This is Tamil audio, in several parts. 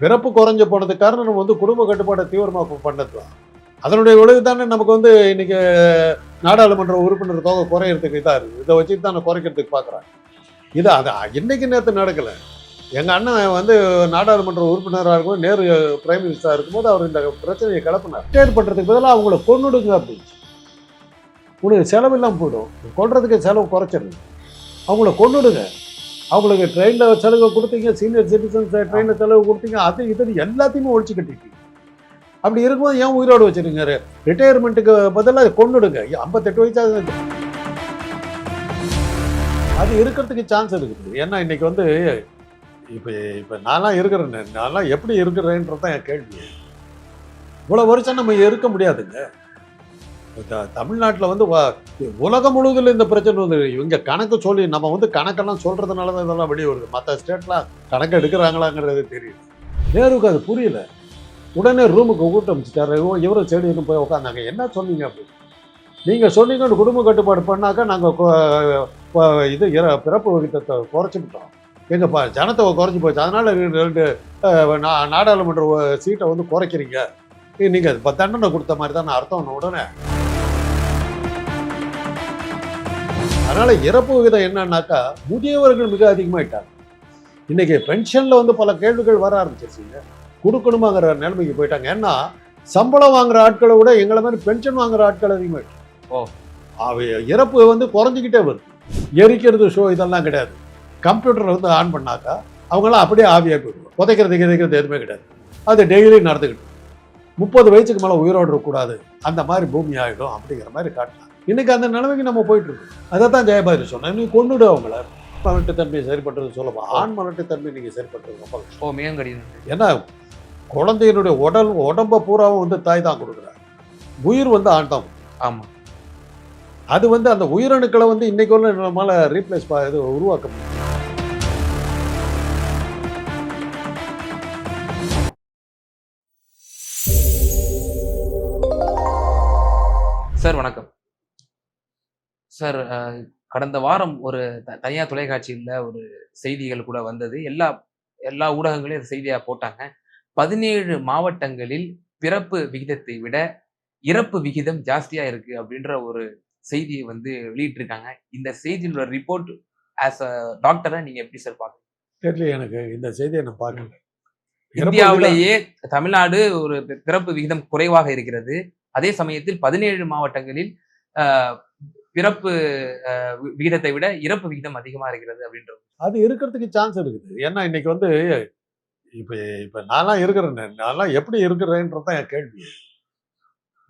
பிறப்பு குறைஞ்ச போனதுக்கு காரணம் நம்ம வந்து குடும்ப கட்டுப்பாட்டை தீவிரமாக பண்ணது தான் அதனுடைய விளைவு தானே நமக்கு வந்து இன்னைக்கு நாடாளுமன்ற உறுப்பினர் தொகை குறையிறதுக்கு இதாக இருக்குது. இதை வச்சு தான் நான் குறைக்கிறதுக்கு பார்க்குறாங்க இது அது இன்னைக்கு நேற்று நடக்கலை. எங்கள் அண்ணன் வந்து நாடாளுமன்ற உறுப்பினராக இருக்கும் நேரு பிரைம் மினிஸ்டராக இருக்கும்போது அவர் இந்த பிரச்சனையை கிளப்பினார். ரிட்டையர் பண்ணுறதுக்கு பதிலாக அவங்கள கொண்டுடுங்க அப்படின்னு. உனக்கு செலவு இல்லாமல் போயிடும். கொள்றதுக்கு செலவு குறைச்சிருங்க. அவங்கள கொண்டுடுங்க அவங்களுக்கு ட்ரெயினில் செலவு கொடுத்தீங்க சீனியர் சிட்டிசன்ஸ் ட்ரெயினில் செலவு கொடுத்தீங்க அது இது எல்லாத்தையுமே ஒழிச்சு கட்டிட்டீங்க. அப்படி இருக்கும்போது ஏன் உயிரோடு வச்சிருங்க ரிட்டையர்மெண்ட்டுக்கு பதிலாக கொண்டுடுங்க ஐம்பத்தெட்டு வயசாக அது இருக்கிறதுக்கு சான்ஸ் இருக்குது. ஏன்னா இன்னைக்கு வந்து இப்போ இப்போ நான்லாம் இருக்கிறேன். நான்லாம் எப்படி இருக்கிறேன்றது தான் என் கேள்வி. இவ்வளோ வருஷம் நம்ம இருக்க முடியாதுங்க. தமிழ்நாட்டில் வந்து உலகம் முழுவதும் இந்த பிரச்சனை வந்து இவங்க கணக்கு சொல்லி நம்ம வந்து கணக்கெல்லாம் சொல்றதுனால தான் இதெல்லாம் வெளியே வருது. மற்ற ஸ்டேட்லாம் கணக்கு எடுக்கிறாங்களாங்கிறது தெரியல நேருக்கு அது புரியல. உடனே ரூமுக்கு கூட்டம் அமைச்சிட்டாரு. இவரும் செடியும் போய் உட்காந்தாங்க என்ன சொன்னீங்க? அப்படின்னு. நீங்கள் சொன்னீங்கன்னு குடும்ப கட்டுப்பாடு பண்ணாக்கா நாங்கள் இது பிறப்பு விகிதத்தை குறைச்சிக்கிட்டோம். எங்கள் ப ஜனத்தை குறைஞ்சி போச்சு. அதனால் ரெண்டு நா- நாடாளுமன்ற சீட்டை வந்து குறைக்கிறீங்க. நீங்கள் தண்டனை கொடுத்த மாதிரி தான் அர்த்தம். உடனே அதனால இறப்பு விகிதம் என்னன்னாக்கா முதியவர்கள் மிக அதிகமாயிட்டாங்க. இன்னைக்கு பென்ஷன்ல வந்து பல கேள்விகள் வர ஆரம்பிச்சிருச்சுங்க. கொடுக்கணுமாங்கிற நிலைமைக்கு போயிட்டாங்க. ஏன்னா சம்பளம் வாங்குற ஆட்களை விட எங்களை மாதிரி பென்ஷன் வாங்குற ஆட்கள் அதிகமாயிட்டு ஓ. இறப்பு வந்து குறைஞ்சிக்கிட்டே வருது. எரிக்கிறது ஷோ இதெல்லாம் கிடையாது. கம்ப்யூட்டர் வந்து ஆன் பண்ணாக்கா அவங்களாம் அப்படியே ஆவியாக போயிடுவோம் புதைக்கிறது கிதைக்கிறது எதுவுமே கிடையாது. அது டெய்லி நடந்துக்கிட்டு முப்பது வயசுக்கு மேலே உயிரோடு இருக்கக்கூடாது. அந்த மாதிரி பூமி ஆகிடும் அப்படிங்கிற மாதிரி காட்டலாம் இன்னைக்கு அந்த நிலைமைக்கு நம்ம போயிட்டு இருக்கோம் அதை தான் ஜெயபாதி சொன்னேன் நீ கொண்டுடு அவங்கள. மலட்டுத்தன்மையை சரி பண்ணுறது சொல்லலாம் ஆண் மலட்டுத்தன்மை நீங்கள் சரி பண்ணுறது ரொம்ப கஷ்டம். கடினம் ஏன்னா குழந்தையினுடைய உடல் உடம்ப பூராவும் வந்து தாய் தான் கொடுக்குறாங்க உயிர் வந்து ஆண் தான் கொடுக்குறாங்க. ஆமா. அது வந்து அந்த உயிரணுக்களை வந்து இன்னைக்கு உள்ள நம்மளால ரீப்ளேஸ் இது உருவாக்க முடியும். சார் கடந்த வாரம் ஒரு த- தனியார் தொலைக்காட்சியில் ஒரு செய்திகள் கூட வந்தது. எல்லா எல்லா ஊடகங்களையும் அந்த செய்தியா போட்டாங்க. பதினேழு மாவட்டங்களில் பிறப்பு விகிதத்தை விட இறப்பு விகிதம் ஜாஸ்தியா இருக்கு அப்படின்ற ஒரு செய்தியை வந்து வெளியிட்டிருக்காங்க. இந்த செய்தியோட ரிப்போர்ட் ஆஸ் அ டாக்டரா நீங்க எப்படி சார் பாக்குறீங்க? தெரியல எனக்கு. இந்த செய்தியை நான் பார்க்கல இந்தியாவிலேயே தமிழ்நாடு ஒரு பிறப்பு விகிதம் குறைவாக இருக்கிறது. அதே சமயத்தில் பதினேழு மாவட்டங்களில் பிறப்பு விகிதத்தை விட இறப்பு விகிதம் அதிகமா இருக்கிறது அப்படின்றது அது இருக்கிறதுக்கு சான்ஸ் இருக்குது. ஏன்னா இன்னைக்கு வந்து இப்போ இப்போ நான்லாம் இருக்கிறேன். நான்லாம் எப்படி இருக்கிறேன்றது தான் என் கேள்வி.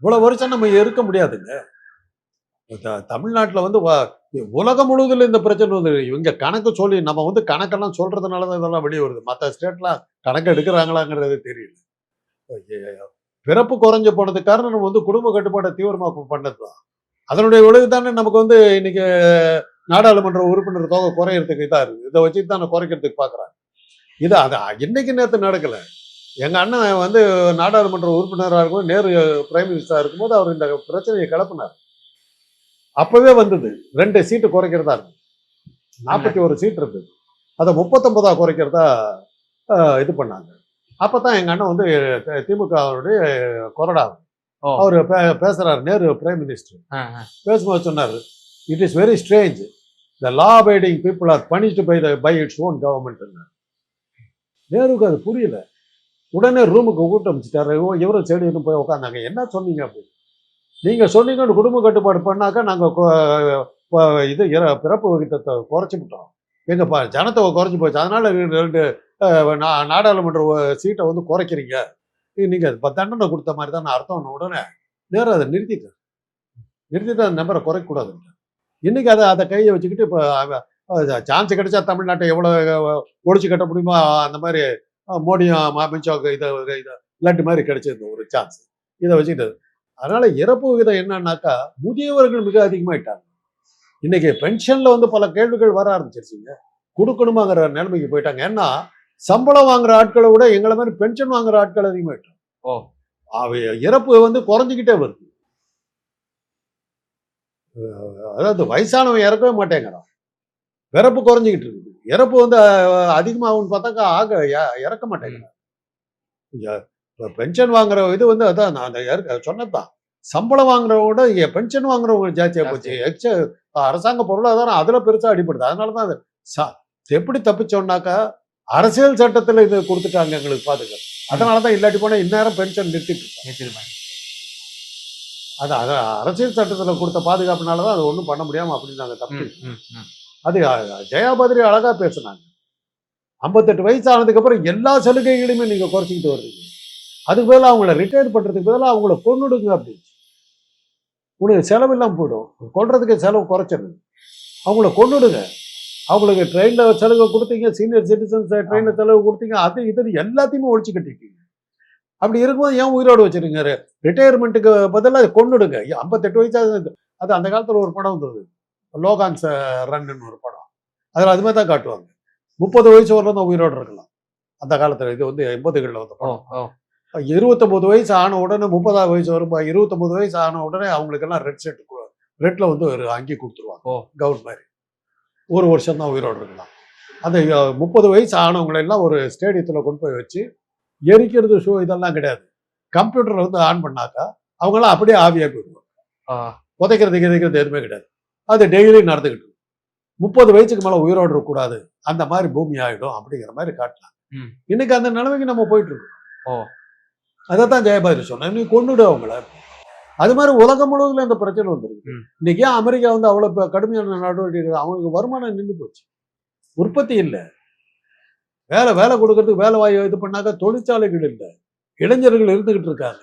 இவ்வளோ வருஷம் நம்ம இருக்க முடியாதுங்க. தமிழ்நாட்டில் தமிழ்நாட்டுல வந்து உலகம் முழுவதும் இந்த பிரச்சனை வந்து இவங்க கணக்கு சொல்லி நம்ம வந்து கணக்கெல்லாம் சொல்றதுனால தான் இதெல்லாம் வெளியே வருது. மற்ற ஸ்டேட்லாம் கணக்கு எடுக்கிறாங்களாங்கிறது தெரியல. பிறப்பு குறைஞ்ச போனது காரணம் நம்ம வந்து குடும்ப கட்டுப்பாட்டை தீவிரமாக பண்ணது தான் அதனுடைய விளைவு தானே நமக்கு வந்து இன்னைக்கு நாடாளுமன்ற உறுப்பினர் தொகை குறையறதுக்கு இதாக இருக்குது இதை வச்சு தான் குறைக்கிறதுக்கு பார்க்குறாங்க இது அது இன்னைக்கு நேற்று நடக்கலை எங்கள் அண்ணன் வந்து நாடாளுமன்ற உறுப்பினராக இருக்கும் நேரு பிரைம் மினிஸ்டராக இருக்கும்போது அவர் இந்த பிரச்சனையை கிளப்பினார் அப்போவே வந்தது ரெண்டு சீட்டு குறைக்கிறதா இருக்கு நாற்பத்தி ஒரு சீட் இருந்தது அதை முப்பத்தொன்பதா குறைக்கிறதா இது பண்ணாங்க அப்போ தான் எங்கள் அண்ணன் வந்து திமுகவுடைய கொறடா ஓ. அவர் பே பேசுகிறார் நேரு பிரைம் மினிஸ்டர். பேசும்போது சொன்னார் it is very strange the law abiding people are punished by the by its own government நேருக்கு அது புரியல. உடனே ரூமுக்கு கூட்டம் அமைச்சிட்டாரு. இவரும் செடின்னு போய் உட்காந்தாங்க என்ன சொன்னீங்க அப்படின்னு நீங்கள் சொன்னீங்கன்னு குடும்ப கட்டுப்பாடு பண்ணாக்கா நாங்கள் இது பிறப்பு விகிதத்தை குறைச்சிக்கிட்டோம். எங்கள் ப ஜனத்தொகை குறைஞ்சி போச்சு. அதனால ரெண்டு நாடாளுமன்ற சீட்டை வந்து குறைக்கிறீங்க. நீங்கள் இப்போ தண்டனை கொடுத்த மாதிரி தான் அர்த்தம் உடனே நேரம் அதை நிறுத்திட்டார் நிறுத்திட்டு அந்த நம்பரை குறைக்கூடாது இன்னைக்கு அதை அதை கையை வச்சுக்கிட்டு இப்போ சான்ஸ் கிடைச்சா தமிழ்நாட்டை எவ்வளோ ஒழிச்சு கட்ட முடியுமோ அந்த மாதிரி மோடியும் அமித்ஷாவுக்கு இதை இதை லட்டு மாதிரி கிடைச்சது ஒரு சான்ஸ் இதை வச்சுக்கிட்டு அதனால இறப்பு விகிதம் என்னன்னாக்கா முதியவர்கள் மிக அதிகமாயிட்டாங்க. இன்னைக்கு பென்ஷன்ல வந்து பல கேள்விகள் வர ஆரம்பிச்சிருச்சுங்க. கொடுக்கணுமாங்கிற நிலைமைக்கு போயிட்டாங்க. ஏன்னா சம்பளம் வாங்குற ஆட்களை விட எங்களை மாதிரி பென்ஷன் வாங்குற ஆட்கள். அவ இறப்பு வந்து குறைஞ்சிக்கிட்டே வருது. அதாவது வயசானவன் இறக்கவே மாட்டேங்கிறான். பிறப்பு குறைஞ்சிக்கிட்டு இருக்குது. இறப்பு வந்து அதிகமாகும்னு பார்த்தாக்கா ஆக இறக்க மாட்டேங்கிறான். இப்போ பென்ஷன் வாங்குற இது வந்து அதான் நான் சொன்னதுதான். சம்பளம் வாங்குறவங்க விட பென்ஷன் வாங்குறவங்க ஜாஸ்தியா போச்சு. எக்ஸ அரசாங்க பொருளாதாரம் அதுல பெருசா அடிபடுது. அதனால தான் எப்படி தப்பிச்சோம்னாக்கா அரசியல் சட்டத்துல இது கொடுத்துட்டாங்க எங்களுக்கு பாதுகாப்பு அதனால தான் இல்லாட்டி போனா இந்நேரம் பென்ஷன் நிறுத்திட்டு நிறுத்திருப்பாங்க. அது அது அரசியல் சட்டத்துல கொடுத்த பாதுகாப்புனால தான் அது ஒன்றும் பண்ண முடியாம அப்படி நாங்கள் தப்பி. அது ஜெயாபத்ரி அழகா பேசுனாங்க. ஐம்பத்தெட்டு வயசு ஆனதுக்கு அப்புறம் எல்லா சலுகைகளையுமே நீங்க குறைச்சிக்கிட்டு வர்றீங்க அதுக்கு பதிலாக அவங்கள ரிட்டையர் பண்றதுக்கு பதிலாக அவங்கள கொன்னுடுங்க அப்படின்னு. உனக்கு செலவு இல்லாமல் போயிடும். கொல்றதுக்கு செலவு குறைச்சிருங்க அவங்கள கொன்னுடுங்க. அவங்களுக்கு ட்ரெயினில் செலவு கொடுத்தீங்க சீனியர் சிட்டிசன்ஸ் ட்ரெயினில் செலவு கொடுத்தீங்க அது இது எல்லாத்தையுமே ஒழிச்சு கட்டிட்டீங்க. அப்படி இருக்கும்போது ஏன் உயிரோடு வச்சிருங்க ரிட்டையர்மெண்ட்டுக்கு பதிலாக கொன்னுடுங்க. ஐம்பத்தெட்டு வயசு ஆகுது. அது அந்த காலத்தில் ஒரு படம் வந்தது. லோகான்ஸ் ரன்னு ஒரு படம். அதில் அது மாதிரி தான் காட்டுவாங்க. முப்பது வயசு வரலாம் தான் உயிரோடு இருக்கலாம். அந்த காலத்தில் இது வந்து எண்பதுகளில் வந்த படம். இருபத்தொம்பது வயசு ஆன உடனே முப்பதாவது வயசு வரும் இருபத்தொம்பது வயசு ஆன உடனே அவங்களுக்கெல்லாம் ரெட் செட் ரெட்ல வந்து ஒரு அங்கி கொடுத்துருவாங்க. கவுன் மாதிரி. ஒரு வருஷம் தான் உயிரோடு இருக்கலாம் அந்த முப்பது வயசு ஆனவங்களை எல்லாம் ஒரு ஸ்டேடியத்தில் கொண்டு போய் வச்சு எரிக்கிறது ஷோ இதெல்லாம் கிடையாது. கம்ப்யூட்டர் வந்து ஆன் பண்ணாக்கா அவங்களாம் அப்படியே ஆவியாக போயிடுவாங்க. புதைக்கிறது கிதைக்கிறது எதுவுமே கிடையாது. அது டெய்லி நடந்துக்கிட்டு. முப்பது வயசுக்கு மேலே உயிரோடு இருக்கக்கூடாது. அந்த மாதிரி பூமி ஆகிடும் அப்படிங்கிற மாதிரி காட்டலாம். இன்னைக்கு அந்த நிலைமைக்கு நம்ம போயிட்டு இருக்கோம். ஓ. அதை தான் ஜெயபாதிரி சொன்னேன் நீ கொண்டுடு அவங்கள. அது மாதிரி உலகம் முழுவதும் இந்த பிரச்சனை வந்துருக்கு. இன்னைக்கு ஏன் அமெரிக்கா வந்து அவ்வளோ இப்ப கடுமையான நடவடிக்கை? அவங்களுக்கு வருமானம் நின்று போச்சு. உற்பத்தி இல்லை. வேலை வேலை கொடுக்கறதுக்கு வேலை வாய் இது பண்ணாக்க தொழிற்சாலைகள் இல்லை. இளைஞர்கள் இருந்துகிட்டு இருக்காங்க.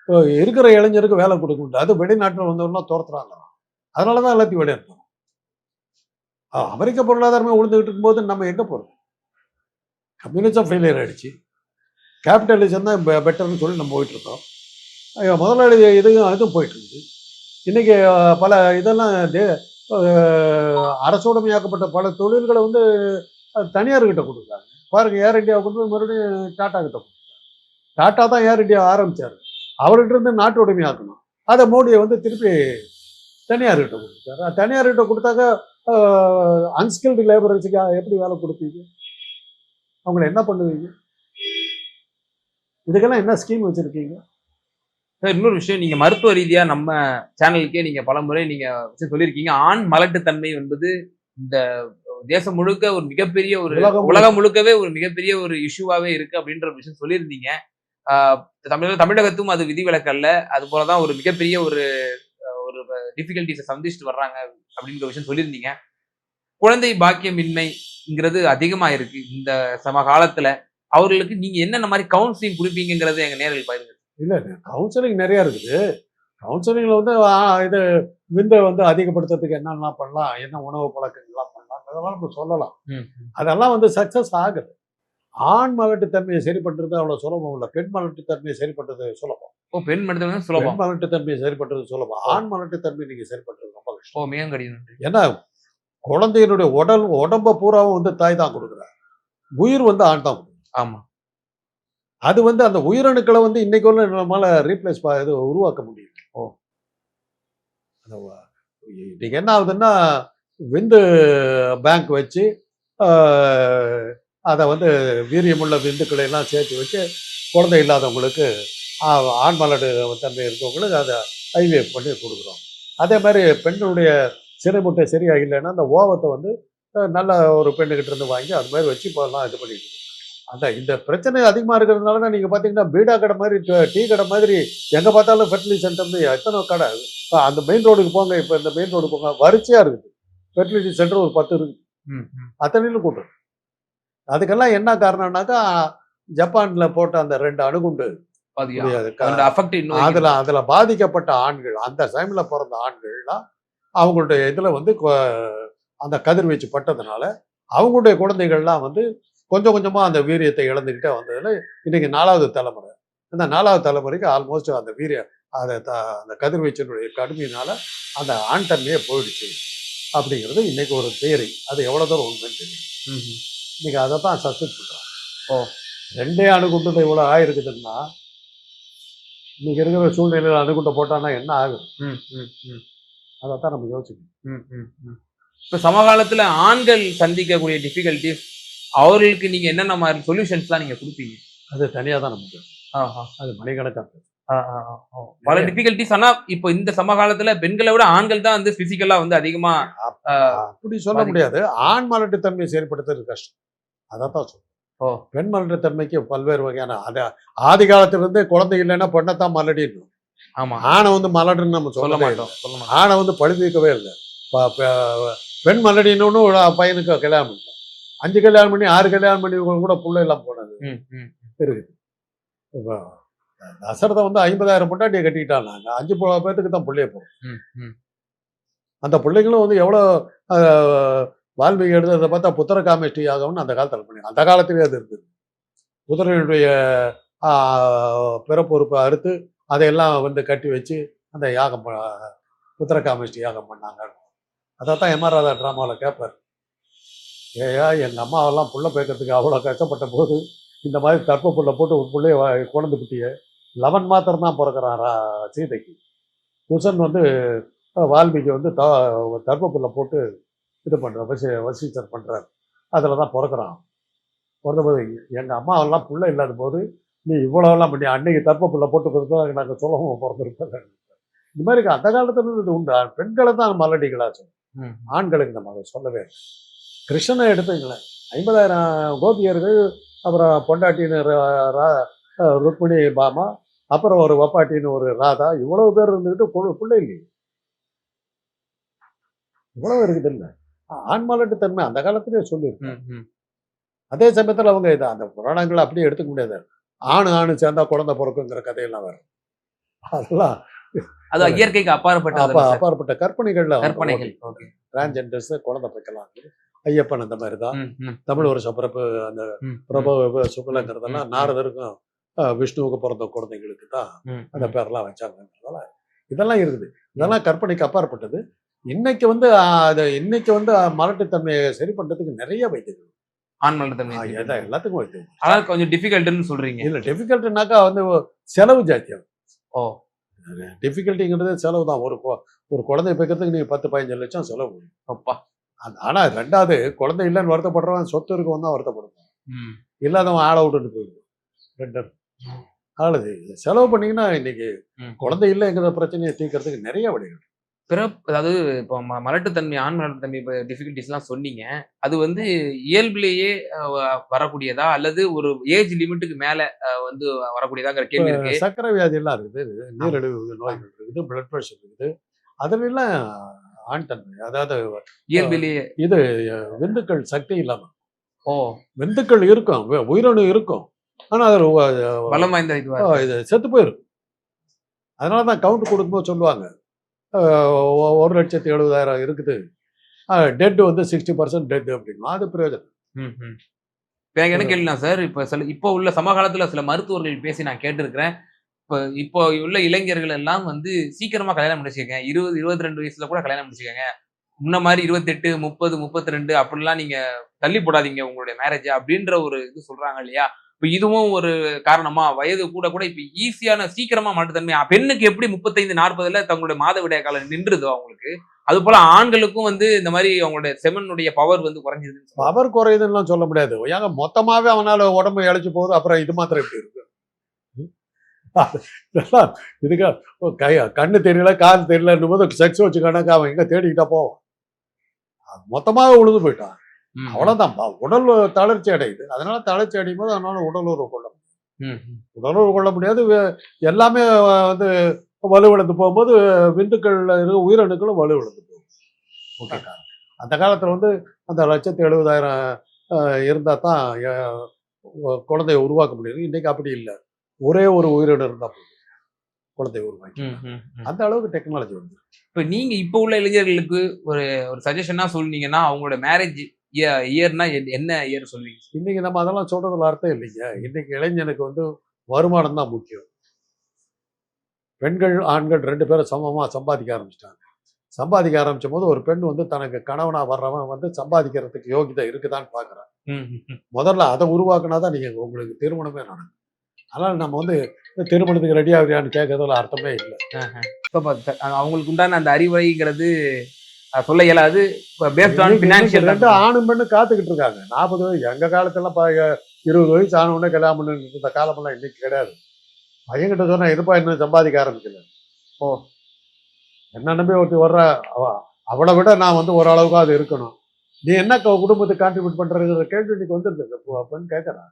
இப்போ இருக்கிற இளைஞருக்கு வேலை கொடுக்க முடியல. அது வெளிநாட்டில் வந்தவங்கன்னா துரத்துறாங்க. அதனால தான் எல்லாத்தையும் வெளியேற்றோம் அமெரிக்க பொருளாதாரமே உழுந்துகிட்டு இருக்கும்போது நம்ம எங்கே போகிறோம் கம்யூனிசம் ஃபெயிலியர் ஆயிடுச்சு. கேபிட்டலிசம் தான் பெட்டர்னு சொல்லி நம்ம போயிட்டு இருக்கோம். முதலாளி இதுவும் அதுவும் போயிட்டு இருக்குது இன்னைக்கு பல இதெல்லாம் தே அரசுடைமையாக்கப்பட்ட பல தொழில்களை வந்து தனியார்கிட்ட கொடுக்குறாங்க. பாருங்க ஏர் இண்டியா கொண்டு போய் மறுபடியும் டாட்டா கிட்ட கொடுக்குறாங்க. டாட்டா தான் ஏர் இண்டியா ஆரம்பிச்சாரு. அவர்கிட்ட இருந்து நாட்டு உடைமையாக்கணும் அதை மோடியை வந்து திருப்பி தனியார்கிட்ட கொடுத்தாரு. தனியார்கிட்ட கொடுத்தாக்க அன்ஸ்கில்டு லேபரர்ஸுக்கு எப்படி வேலை கொடுப்பீங்க? அவங்கள என்ன பண்ணுவீங்க? இதுக்கெல்லாம் என்ன ஸ்கீம் வச்சுருக்கீங்க? சார் இன்னொரு விஷயம் நீங்க மருத்துவ ரீதியா நம்ம சேனலுக்கே நீங்க பலமுறை நீங்க விஷயம் சொல்லியிருக்கீங்க. ஆண் மலட்டுத்தன்மை என்பது இந்த தேசம் முழுக்க ஒரு மிகப்பெரிய ஒரு உலகம் முழுக்க. உலகம் முழுக்கவே ஒரு மிகப்பெரிய ஒரு இஷ்யூவாவே இருக்கு அப்படின்ற விஷயம் சொல்லியிருந்தீங்க. தமிழக தமிழகத்தும் அது விதிவிலக்கல்ல. அது போலதான் ஒரு மிகப்பெரிய ஒரு ஒரு டிஃபிகல்டிஸை சந்திச்சுட்டு வர்றாங்க அப்படின்ற விஷயம் சொல்லியிருந்தீங்க. குழந்தை பாக்கியமின்மைங்கிறது அதிகமா இருக்கு இந்த சம காலத்துல அவர்களுக்கு நீங்க என்னென்ன மாதிரி கவுன்சிலிங் கொடுப்பீங்கிறத எங்க நேரில் பயிர் இல்லை கவுன்சிலிங் நிறைய இருக்குது. கவுன்சிலிங்கில் வந்து இது விந்தை வந்து அதிகப்படுத்துறதுக்கு என்னென்ன பண்ணலாம் என்ன உணவு பழக்கங்கள்லாம் பண்ணலாம் அதெல்லாம் நம்ம சொல்லலாம். அதெல்லாம் வந்து சக்ஸஸ் ஆகுது. ஆண் மலட்டுத்தன்மையை சரி பண்றது அவ்வளோ சுலபம் இல்லை பெண் மலட்டுத்தன்மையை சரி பண்றது சுலபம். ஓ பெண் பெண் சுலபம். மலட்டுத்தன்மையை சரி பண்றது சுலபம். ஆண் மலட்டுத்தன்மை நீங்க சரி பண்றது ரொம்ப கஷ்டம். ஓ மிக கடினம். ஏன்னா குழந்தையினுடைய உடல் உடம்ப பூராவும் வந்து தாய் தான் கொடுக்குறார். உயிர் வந்து ஆண் தான் கொடுக்குறார். ஆமா. அது வந்து அந்த உயிரணுக்களை வந்து இன்னைக்கு உள்ள நம்மளால ரீப்ளேஸ் இது உருவாக்க முடியும் ஓ. இன்னைக்கு என்ன ஆகுதுன்னா விந்து பேங்க் வச்சு அதை வந்து வீரியமுள்ள விந்துக்களை எல்லாம் சேர்த்து வச்சு குழந்தை இல்லாதவங்களுக்கு ஆ- ஆண் மலடு தன்மை இருக்கவங்களுக்கு அதை ஐவிஎஃப் பண்ணி கொடுக்குறோம். அதே மாதிரி பெண்களுடைய சிறைமுட்டை சரியாக இல்லைன்னா அந்த ஓவத்தை வந்து நல்ல ஒரு பெண்ணுக்கிட்ட இருந்து வாங்கி அது மாதிரி வச்சு இப்போல்லாம் இது பண்ணிட்டு அந்த இந்த பிரச்சனை அதிகமாக இருக்கிறதுனால தான் நீங்கள் பார்த்தீங்கன்னா பீடா கடை மாதிரி ட- கடை மாதிரி எங்கே பார்த்தாலும் ஃபெர்டிலிட்டி சென்டர்னு எத்தனை கடை? அந்த மெயின் ரோடுக்கு போங்க இப்போ இந்த மெயின் ரோடு போங்க. வரிசையாக இருக்குது. ஃபெர்டிலிட்டி சென்டர் ஒரு பத்து இருக்குது. அத்தனையிலும் கூட்டம் அதுக்கெல்லாம் என்ன காரணம்னாக்கா ஜப்பானில் போட்ட அந்த ரெண்டு அணுகுண்டு அதில் அதில் பாதிக்கப்பட்ட ஆண்கள் அந்த டைமில் பிறந்த ஆண்கள்லாம் அவங்களுடைய இதில் வந்து அந்த கதிர்வீச்சு பட்டதுனால அவங்களுடைய குழந்தைகள்லாம் வந்து கொஞ்சம் கொஞ்சமாக அந்த வீரியத்தை இழந்துக்கிட்டே வந்ததுல இன்னைக்கு நாலாவது தலைமுறை. இந்த நாலாவது தலைமுறைக்கு ஆல்மோஸ்ட் அந்த வீரிய அதை த அந்த கதிர்வீச்சினுடைய கடுமையினால அந்த ஆண் தன்மையே போயிடுச்சு அப்படிங்கிறது இன்னைக்கு ஒரு தேரி அது எவ்வளோ தூரம் உண்மைன்னு தெரியும். இன்னைக்கு அதை தான் சஸ்பெக்ட் பண்ணுறாங்க ஓ. ரெண்டே அணுகுண்டு இவ்வளோ ஆயிருக்குதுன்னா இன்னைக்கு இருக்கிற சூழ்நிலையில் அணுகுண்டை போட்டான்னா என்ன ஆகும்? அதை தான் நம்ம யோசிக்கணும். இப்ப சமகாலத்துல ஆண்கள் சந்திக்கக்கூடிய டிஃபிகல்டிஸ் அவர்களுக்கு நீங்க என்னென்ன மாதிரி சொல்யூஷன்ஸ்லாம் நீங்க கொடுப்பீங்க? அது தனியா தான் நமக்கு. ஆஹா. அது மணிக்கணக்கா. ஆ, ஆ, ஆ, ஆ. பல டிஃபிகல்டிஸ் ஆனா இப்போ இந்த சமகாலத்துல பெண்களை விட ஆண்கள் தான் வந்து பிசிக்கலா வந்து அதிகமா அப்படி சொல்ல. முடியாது. ஆண் மலட்டுத்தன்மையை செயல்படுத்துறது கஷ்டம். அதைத்தான் ஓ. சொல்றேன். பெண் மலட்டுத்தன்மைக்கு பல்வேறு வகையான அது ஆதி காலத்துல இருந்தே குழந்தை இல்லைன்னா பெண்ணைத்தான் மலடின்னு ஆமா. ஆணை வந்து மலடுன்னு நம்ம சொல்ல மாட்டோம் ஆணை வந்து பழுதிக்கவே இல்லை. பெண் மலடின்னு ஒரு பையனுக்கு கல்யாணம் அஞ்சு கல்யாணம் பண்ணி ஆறு கல்யாணம் பண்ணி கூட புள்ள எல்லாம் போனது. இருக்குது இப்போ தசரதை வந்து ஐம்பதாயிரம் பொண்டாட்டியை கட்டிக்கிட்டான். நாங்க அஞ்சு பேர்த்துக்கு தான் பிள்ளைய போகும். அந்த பிள்ளைங்களும் வந்து எவ்வளோ வால்மீகி எழுதுறதை பார்த்தா புத்திர காமேஷ்டி யாகம்னு அந்த காலத்தில் பண்ணி அந்த காலத்திலே அது இருந்தது. குதிரையினுடைய ஆஹ், பிறப்பொறுப்பை அறுத்து அதையெல்லாம் வந்து கட்டி வச்சு அந்த யாகம் புத்திர காமேஷ்டி யாகம் பண்ணாங்க. அதை தான் எம்ஆர் ராதா ட்ராமாவில் கேட்பார் ஏயா எங்கள் அம்மாவெல்லாம் புள்ள பேக்கிறதுக்கு அவ்வளோ கஷ்டப்பட்ட போது இந்த மாதிரி தற்ப புள்ள போட்டு ஒரு பிள்ளைய குழந்தை குட்டியை லவன் மாத்திரம் தான் பிறக்கிறான் ரா- சீதைக்கு. குசன் வந்து வால்மீகி வந்து த தற்ப புள்ள போட்டு இது பண்ணுற வசி வசீச்சர் பண்ணுறார் அதில் தான் பிறக்கிறான். பிறந்தபோது எங்கள் அம்மாவெல்லாம் புள்ள இல்லாத போது நீ இவ்வளோலாம் பண்ணி அன்னைக்கு தற்ப புள்ள போட்டு கொடுத்தா நாங்கள் சொல்லவும் பிறந்திருப்பேன் இந்த மாதிரி அந்த காலத்துல இது உண்டு. பெண்களை தான் மலடிகளாச்சு ம். ஆண்களுக்கு நம்ம அதை சொல்லவே. கிருஷ்ணனை எடுத்துங்களேன் ஐம்பதாயிரம் கோபியர்கள் அப்புறம் பொண்டாட்டின்னு ருக்மிணி பாமா அப்புறம் ஒரு வப்பாட்டின்னு ஒரு ராதா இவ்வளவு பேர் இருந்துக்கிட்டு பிள்ளை இல்லையே. இவ்வளவு இருக்குது இல்லை ஆண்மலட்டு தன்மை அந்த காலத்திலே சொல்லியிருக்கு ம், ம். அதே சமயத்தில் அவங்க இதை அந்த புராணங்களை அப்படியே எடுத்துக்க முடியாது. ஆணு ஆணு சேர்ந்தா குழந்தை பிறக்குங்கிற கதையெல்லாம் வரும். அதெல்லாம் அது இயற்கைக்கு அப்பாற்பட்டது அப்பா அப்பாற்பட்ட கற்பனைகள்ல கற்பனைகள் டிரான்ஜெண்டர்ஸ் குழந்தை பிறக்கலாம். ஐயப்பன் அந்த மாதிரி தான். தமிழ் வருஷ பிறப்பு அந்த பிரபவ சுக்லங்கிறதெல்லாம் ம். நாரதருக்கும் விஷ்ணுவுக்கு பிறந்த குழந்தைங்களுக்கு தான் அந்த பேர்லாம் வச்சாங்கன்றதால இதெல்லாம் இருக்குது. இதெல்லாம் கற்பனைக்கு அப்பாற்பட்டது. இன்னைக்கு வந்து அது இன்னைக்கு வந்து மலட்டுத்தன்மையை சரி பண்றதுக்கு நிறைய வைத்தியம் ஆண் எல்லாம் எல்லாத்துக்கும் வைத்தியம் ஆனா கொஞ்சம் டிஃபிகல்ட்னு சொல்றீங்க. இல்ல டிஃபிகல்ட்னாக்கா வந்து செலவு ஜாத்தியம் ஓ. டிஃபிகல்ட்டிங்கிறது செலவு தான். ஒரு ஒரு குழந்தை பெக்கிறதுக்கு நீங்க பத்து பதினஞ்சு லட்சம் செலவு. அப்பா. ஆனா ரெண்டாவது குழந்தை இல்லைன்னு வருத்தப்படுறவன் சொத்து இருக்கவன் தான் வருத்தப்படுவான். இல்லாதவன் ஆள விட்டுட்டு போயிடுவான். ரெண்டு ஆளுது செலவு பண்ணீங்கன்னா இன்னைக்கு. குழந்தை இல்லைங்கிற பிரச்சனையை தீர்க்கறதுக்கு நிறைய வழிகள். பிறப்பு அதாவது இப்போ மலட்டுத்தன்மை ஆண் மலட்டுத்தன்மை இப்போ டிஃபிகல்டிஸ்லாம் சொன்னீங்க. அது வந்து இயல்பிலேயே வரக்கூடியதா? அல்லது ஒரு ஏஜ் லிமிட்டுக்கு மேல வந்து வரக்கூடியதாங்கிற கேள்வி இருக்கு. இப்ப சர்க்கரை வியாதி எல்லாம் இருக்குது நீரிழிவு நோய்கள் இருக்குது பிளட் ப்ரெஷர் இருக்குது. அதுல எல்லாம் ஆண் தன்மை அதாவது இயல்பிலேயே இது விந்துக்கள் சக்தி இல்லாம. ஓ. விந்துக்கள் இருக்கும். உயிரணு இருக்கும். ஆனா அது பலம் வாய்ந்த இது செத்து போயிடும் அதனால தான் கவுண்ட் கொடுக்கும்போது சொல்லுவாங்க. ஒரு லட்சத்தி எழுபதாயிரம் இருக்குது. டெட் வந்து சிக்ஸ்டி பர்சன்ட் டெட் அப்படின்னா அது பிரயோஜனம். எனக்கு என்ன சார் இப்ப சில இப்போ உள்ள சமகாலத்துல சில மருத்துவர்கள் பேசி நான் கேட்டிருக்கிறேன். இப்போ இப்போ உள்ள இளைஞர்கள் எல்லாம் வந்து சீக்கிரமா கல்யாணம் முடிச்சுக்கங்க. இருபது இருபத்தி ரெண்டு வயசுல கூட கல்யாணம் முடிச்சுக்கங்க. முன்ன மாதிரி இருபத்தெட்டு முப்பது முப்பத்தி ரெண்டு அப்படிலாம் நீங்க தள்ளி போடாதீங்க உங்களுடைய மேரேஜ் அப்படின்ற ஒரு இது சொல்றாங்க இல்லையா? இப்போ இதுவும் ஒரு காரணமா வயது கூட கூட இப்போ ஈஸியான சீக்கிரமா மாட்டுத்தன்மை பெண்ணுக்கு எப்படி முப்பத்தைந்து நாற்பதுல தங்களுடைய மாதவிடாய் காலம் நின்றுதோ அவங்களுக்கு அது போல ஆண்களுக்கும் வந்து இந்த மாதிரி அவங்களுடைய செமனுடைய பவர் வந்து குறைஞ்சிருது பவர் குறையுதுன்னு சொல்ல முடியாது. ஏங்க மொத்தமாவே அவனால உடம்பு இழைச்சு போகுது அப்புறம் இது மாத்திரம் எப்படி இருக்கு? இதெல்லாம் இதுக்கு கை கண்ணு தெரியல காது தெரியலன்னும் போது செக்ஸ் வச்சு கணக்கு அவன் எங்க தேடிக்கிட்டா போவான்? அது மொத்தமாக உழுது போயிட்டான். பா- உடல் தளர்ச்சி அடையுது. அதனால தளர்ச்சி அடையும் போது அதனால உடல் உறவு கொள்ள முடியும். ம், ம். உடல் கொள்ள முடியாது. எல்லாமே வந்து வலுவிழந்து போகும்போது விந்துக்கள்ல இருக்க உயிரணுக்களும் வலுவிழந்து போகும். ஓகே. அந்த காலத்துல. வந்து அந்த லட்சத்தி எழுபதாயிரம் இருந்தா தான் குழந்தைய உருவாக்க முடியும் இன்னைக்கு அப்படி இல்லை. ஒரே ஒரு உயிரினம் இருந்தா போதும். குழந்தைய உருவாக்கி. அந்த அளவுக்கு டெக்னாலஜி வந்து. இப்ப நீங்க இப்ப உள்ள இளைஞர்களுக்கு ஒரு ஒரு சஜஷனா சொன்னீங்கன்னா அவங்களோட மேரேஜ் இயர்னா என்ன இயர் சொல்லுவீங்க? இன்னைக்கு நம்ம அதெல்லாம் சொல்றதுல அர்த்தம் இல்லைங்க. இன்னைக்கு இளைஞனுக்கு வந்து வருமானம் தான் முக்கியம். பெண்கள் ஆண்கள் ரெண்டு பேரும் சமமா சம்பாதிக்க ஆரம்பிச்சிட்டாங்க. சம்பாதிக்க ஆரம்பிச்ச போது ஒரு பெண் வந்து தனக்கு கணவனா வர்றவன் வந்து சம்பாதிக்கிறதுக்கு யோகிதை இருக்குதான்னு ம். முதல்ல அதை உருவாக்குனா தான் நீங்க உங்களுக்கு திருமணமே நடக்கும். அதனால நம்ம வந்து திருமணத்துக்கு ரெடி ஆகுறியான்னு கேட்கறதுல அர்த்தமே இல்லை. இப்ப அவங்களுக்கு உண்டான அந்த அறிவுரைங்கிறது சொல்ல இயலாது. ரெண்டு ஆணும் பெண்ணு காத்துக்கிட்டு இருக்காங்க. நாற்பது வயசு எங்க காலத்துல இருபது வயசு ஆன உடனே கல்யாணம் பண்ணிட்டு இருந்த காலமெல்லாம் இன்னைக்கு கிடையாது. பையன்கிட்ட சொன்னா இருப்பா இன்னும் சம்பாதிக்க ஆரம்பிக்கல? ஓ. என்ன நம்பி ஒருத்தி வர்ற? அவ அவளை விட நான் வந்து ஓரளவுக்கு அது இருக்கணும். நீ என்ன குடும்பத்துக்கு கான்ட்ரிபியூட் பண்றதுங்கிற கேள்வி இன்னைக்கு வந்துருது. அப்படின்னு கேட்கறான்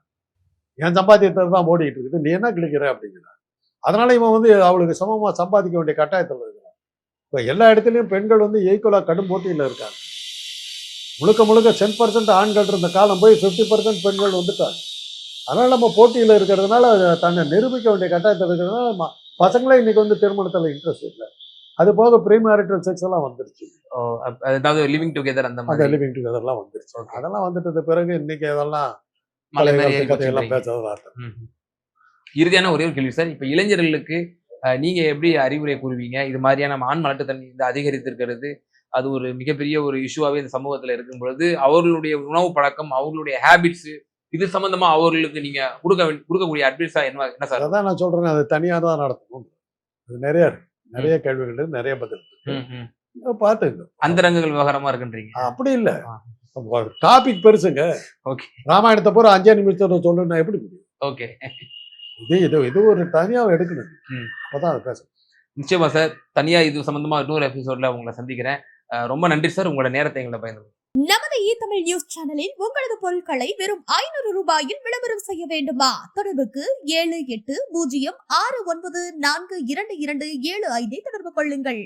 என் சம்பாத்தியத்தை தான் ஓடிட்டு இருக்குது நீ என்ன கிழிக்கிற அப்படிங்கிறான் அதனால இவன் வந்து அவளுக்கு சமமா சம்பாதிக்க வேண்டிய கட்டாயத்தில் இருக்கிறான். இப்போ எல்லா இடத்துலையும் பெண்கள் வந்து ஈக்குவலாக கடும் போட்டியில் இருக்காங்க. முழுக்க முழுக்க டென் பர்சன்ட் ஆண்கள் இருந்த காலம் போய் ஃபிஃப்டி பர்சன்ட் பெண்கள் வந்துட்டாங்க. அதனால நம்ம போட்டியில் இருக்கிறதுனால தன்னை நிரூபிக்க வேண்டிய கட்டாயத்தில் இருக்கிறதுனால பசங்களே இன்னைக்கு வந்து திருமணத்தில் இன்ட்ரெஸ்ட் இல்லை. அது போக ப்ரீமேரிட்டல் செக்ஸ் எல்லாம் வந்துருச்சு. ஓ, அதாவது லிவிங் டுகெதர் அந்த மாதிரி. லிவிங் டுகெதர்லாம் வந்துருச்சு. அதெல்லாம் வந்துட்டது பிறகு இன்னைக்கு அதெல்லாம் மலை கதையெல்லாம் அர்த்தம். ம்ஹும். இறுதியான ஒரே ஒரு கேள்வி சார். இப்ப இளைஞர்களுக்கு நீங்க எப்படி அறிவுரை கூறுவீங்க? இது மாதிரியான ஆண் மலட்டுத்தன்மை இந்த அதிகரித்திருக்கிறது. அது ஒரு மிகப்பெரிய ஒரு இஷ்யூவாவே இந்த சமூகத்துல இருக்கும் பொழுது அவர்களுடைய உணவு பழக்கம் அவர்களுடைய ஹேபிட்ஸ் இது சம்பந்தமா அவர்களுக்கு நீங்க கொடுக்க கொடுக்கக்கூடிய அட்வைஸா என்ன என்ன சார்? அதான் நான் சொல்றேன் அது தனியாக தான் நடத்தணும். அது நிறைய இருக்கு. நிறைய கேள்விகள் இருக்கு நிறைய பதில் இருக்கு. ம், ம். பார்த்துங்க அந்தரங்கங்கள் விவகாரமா இருக்குன்றீங்க. அப்படி இல்லை. டாபிக் பெருசுங்க. ஓகே ராமாயணத்தை பூரா அஞ்சே நிமிஷத்துல சொல்லணும்னா எப்படி முடியும்? ஓகே இது இது இது ஒரு தனியாக எடுக்கணும். ம். அப்பதான் அது பேசணும் நிச்சயமா சார். தனியா இது சம்பந்தமா இன்னொரு எபிசோட்ல உங்களை சந்திக்கிறேன். ரொம்ப நன்றி சார் உங்களோட நேரத்தை எங்களை பயந்து நமது இ தமிழ் நியூஸ் சேனலில் உங்களது பொருட்களை வெறும் ஐநூறு ரூபாயில் விளம்பரம் செய்ய வேண்டுமா? தொடர்புக்கு ஏழு எட்டு பூஜ்ஜியம் ஆறு ஒன்பது நான்கு இரண்டு இரண்டு ஏழு ஐந்தை தொடர்பு கொள்ளுங்கள்.